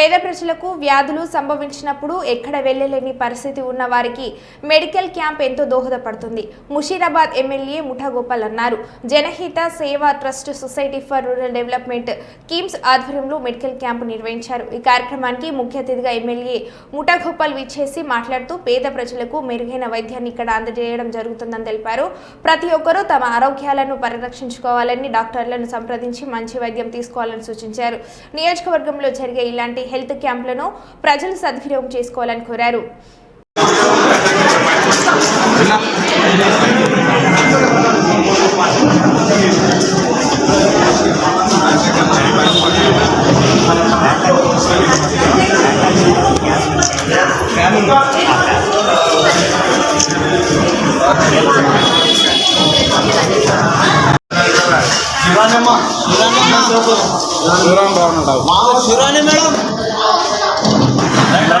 పేద ప్రజలకు వ్యాధులు సంభవించినప్పుడు ఎక్కడ వెళ్ళలేని పరిస్థితి ఉన్న వారికి మెడికల్ క్యాంప్ ఎంతో దోహదపడుతుంది. ముషీరాబాద్ ఎమ్మెల్యే ముఠాగోపాల్ అన్నారు. Janahita Seva trust society for rural development KIMS ఆధ్వర్యంలో మెడికల్ క్యాంపు నిర్వహించారు. ఈ కార్యక్రమానికి ముఖ్య అతిథిగా ఎమ్మెల్యే ముఠాగోపాల్ విచ్చేసి మాట్లాడుతూ పేద ప్రజలకు మెరుగైన వైద్యాన్ని ఇక్కడ అందజేయడం జరుగుతుందని తెలిపారు. ప్రతి ఒక్కరూ తమ ఆరోగ్యాలను పరిరక్షించుకోవాలని డాక్టర్లను సంప్రదించి మంచి వైద్యం తీసుకోవాలని సూచించారు. నియోజకవర్గంలో జరిగే ఇలాంటి హెల్త్ క్యాంపులను ప్రజలు సద్వినియోగం చేసుకోవాలని కోరారు. శిరాని మేడం.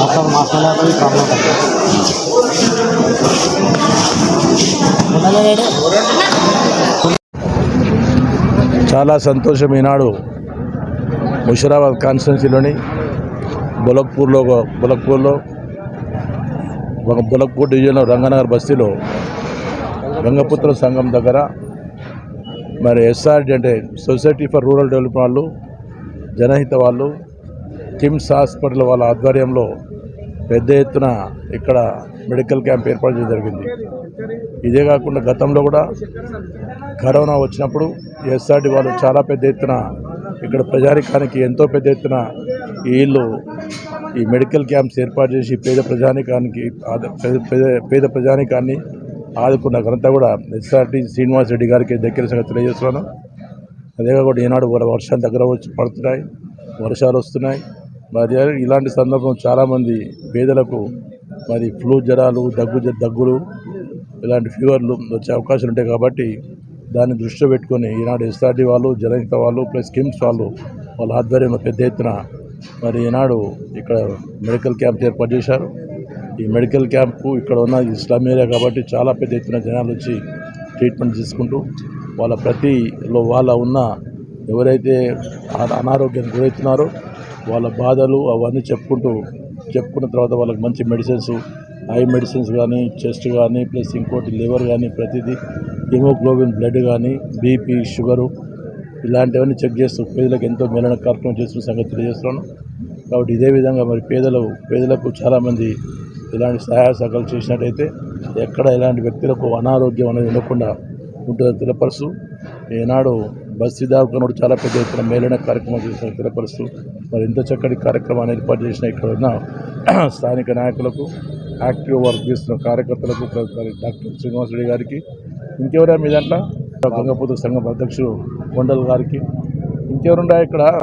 मतलब मसाला कोई प्रॉब्लम है చాలా సంతోషం ఈనాడు ముషిరాబాద్ కాన్స్టిట్యున్సీలోని బులక్పూర్లో బులక్పూర్లో ఒక బులక్పూర్ డివిజన్లో రంగనగర్ బస్తీలో గంగపుత్ర సంఘం దగ్గర మరి ఎస్ఆర్డి అంటే సొసైటీ ఫర్ రూరల్ డెవలప్మెంట్ వాళ్ళు జనహిత వాళ్ళు కిమ్స్ హాస్పిటల్ వాళ్ళ ఆధ్వర్యంలో పెద్ద ఎత్తున ఇక్కడ మెడికల్ క్యాంప్ ఏర్పాటు చేయడం జరిగింది. ఇదే కాకుండా గతంలో కూడా కరోనా వచ్చినప్పుడు ఎస్ఆర్డి వాళ్ళు చాలా పెద్ద ఎత్తున ఇక్కడ ప్రజానికానికి ఎంతో పెద్ద ఎత్తున వీళ్ళు ఈ మెడికల్ క్యాంప్స్ ఏర్పాటు చేసి పేద ప్రజానికానికి పేద- ప్రజానికాన్ని ఆదుకున్న ఘనత కూడా ఎస్ఆర్టీ శ్రీనివాస్ రెడ్డి గారికి దగ్గర సంగతి తెలియజేస్తున్నాను. అదేకాకుండా ఈనాడు వర- వర్షాలు దగ్గర వచ్చి పడుతున్నాయి వర్షాలు వస్తున్నాయి. మరి ఇలాంటి సందర్భం చాలామంది పేదలకు మరి ఫ్లూ జ్వరాలు దగ్గు జ- దగ్గులు ఇలాంటి ఫీవర్లు వచ్చే అవకాశాలు ఉంటాయి కాబట్టి దాన్ని దృష్టిలో పెట్టుకొని ఈనాడు ఎస్ఆర్డీ వాళ్ళు జనహిత వాళ్ళు ప్లస్ కిమ్స్ వాళ్ళు వాళ్ళ ఆధ్వర్యంలో పెద్ద ఎత్తున మరి ఈనాడు ఇక్కడ మెడికల్ క్యాంప్ ఏర్పాటు చేశారు. ఈ మెడికల్ క్యాంపు ఇక్కడ ఉన్న ఇస్లాం ఏరియా కాబట్టి చాలా పెద్ద ఎత్తున జనాలు వచ్చి ట్రీట్మెంట్ తీసుకుంటూ వాళ్ళ ప్రతిలో వాళ్ళ ఉన్న ఎవరైతే అనారోగ్యానికి గురవుతున్నారో వాళ్ళ బాధలు అవన్నీ చెప్పుకుంటూ చెప్పుకున్న తర్వాత వాళ్ళకి మంచి మెడిసిన్స్ ఐ మెడిసిన్స్ కానీ చెస్ట్ కానీ ప్లస్ ఇంకోటి లివర్ కానీ ప్రతిదీ హిమోగ్లోబిన్ బ్లడ్ కానీ బీపీ షుగరు ఇలాంటివన్నీ చెక్ చేస్తూ పేదలకు ఎంతో మేలన కార్యక్రమం చేస్తున్న సంగతి తెలియజేస్తున్నాను. కాబట్టి ఇదే విధంగా మరి పేదలు పేదలకు చాలామంది ఇలాంటి సహాయ సహకారాలు చేసినట్టయితే ఎక్కడ ఇలాంటి వ్యక్తులకు అనారోగ్యం అనేది ఉండకుండా ఉంటుందని తెలపరుస్తూ ఈనాడు బస్తీ దావకనుడు చాలా పెద్ద ఎత్తున మేలైన కార్యక్రమం చేసిన తెలపరుస్తూ మరి ఇంత చక్కటి కార్యక్రమాన్ని ఏర్పాటు చేసిన ఇక్కడ ఉన్న స్థానిక నాయకులకు యాక్టివ్ వర్క్ చేస్తున్న కార్యకర్తలకు డాక్టర్ శ్రీనివాస్ రెడ్డి గారికి ఇంకెవరా మీ దాంట్లో? గంగపూత సంఘం అధ్యక్షుడు కొండల్ గారికి. ఇంకెవరుండా ఇక్కడ?